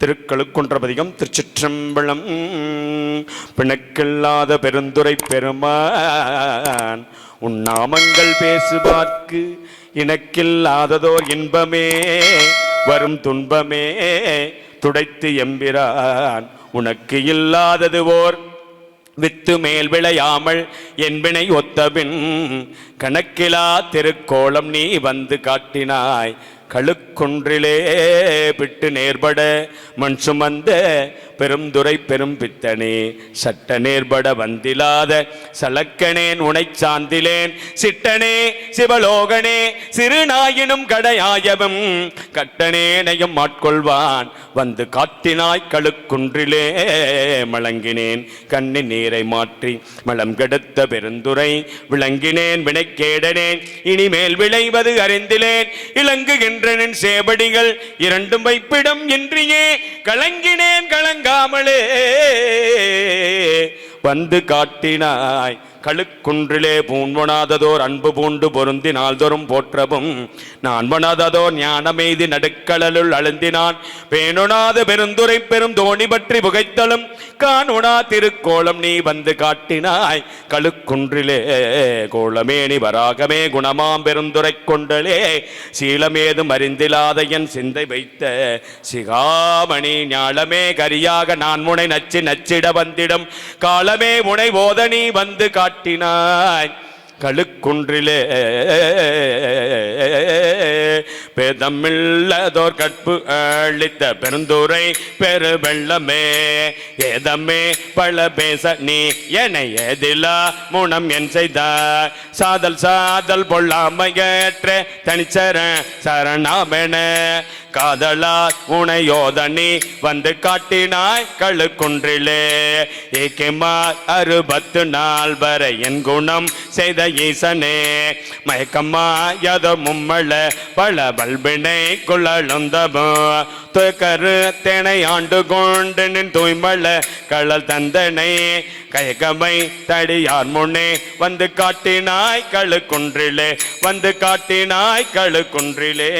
திருக்கழுக்குன்றபதிகம் திருச்சிற்றம்பலம் பிணக்கில்லாத பெருந்துரை பெருமான் உன் நாமங்கள் பேசுவார்க்கு இணக்கில்லாததோர் இன்பமே வரும் துன்பமே துடைத்து எம்பிரான் உனக்கு இல்லாதது ஓர் வித்து மேல் விளையாமல் என்பினை ஒத்தபின் கணக்கிலா திருக்கோலம் நீ வந்து காட்டினாய் கழுக்குன்றிலே விட்டு நேர்பட மண் சுமந்த பெருந்துரை பெரும் பித்தனே சட்ட நேர்பட வந்திலாத சலக்கனேன் உனைச் சாந்திலேன். சிட்டனே சிவலோகனே சிறுநாயினும் கடையாயவும். கட்டனேனையும் ஆட்கொள்வான். வந்து காத்தினாய் கழுக்குன்றிலே மலங்கினேன். கண்ணி நீரை மாற்றி மலம் கெடுத்த பெருந்துரை விளங்கினேன். வினைக்கேடனேன் இனிமேல் விளைவது அறிந்திலேன். இளங்குகின்றனின் சேபடிகள் இரண்டும் வைப்பிடம் இன்றியே. கலங்கினேன் கலங்காமலே. வந்து காட்டினாய். கழுக்குன்றிலே பூண்வனாததோர் அன்பு பூண்டு பொருந்தி நாள்தோறும் போற்றவும். நான் வனாததோர் ஞானமெய்தி நடுக்கடலுள் அழுந்தினான். பேணுனாத பெருந்துரை பெரும் தோணி பற்றி புகைத்தலும். காணுனா திருக்கோலம் நீ வந்து காட்டினாய். கழுக்குன்றிலே கோலமேனி வராகமே குணமாம் பெருந்துரை கொண்டலே. சீலமேதும் அறிந்திலாத என் சிந்தை வைத்த சிகாமணி ஞாலமே கரியாக நான் முனை நச்சு நச்சிட வந்திடும். காலமே முனை போதனி வந்து காட்டினாய். கழுக்குன்றிலே பேதமில்லதோர் கற்பு அளித்த பெருந்துரை பெரு வெள்ளமே ஏதமே பல பேச நீ என எதிலா முனம் என் செய்தார் சாதல் சாதல் பொல்லாமையற்ற தனிச்சர சரணாமென. காதலா உனையோதனி வந்து காட்டினாய் கழுக்குன்றிலே. ஏகேமா அறுபத்து நாள் வரை என் குணம் செய்த ஈசனே. மயக்கம்மா யதோ மும்மள பல பல்பினை குழலுந்தபோ. துக்கரு தேனை ஆண்டு கொண்டு நின் தூய்மள கழல் தந்தனை கயகமை தடியார் முன்னே வந்து காட்டினாய் கழுக்குன்றிலே. வந்து காட்டினாய் கழுக்குன்றிலே.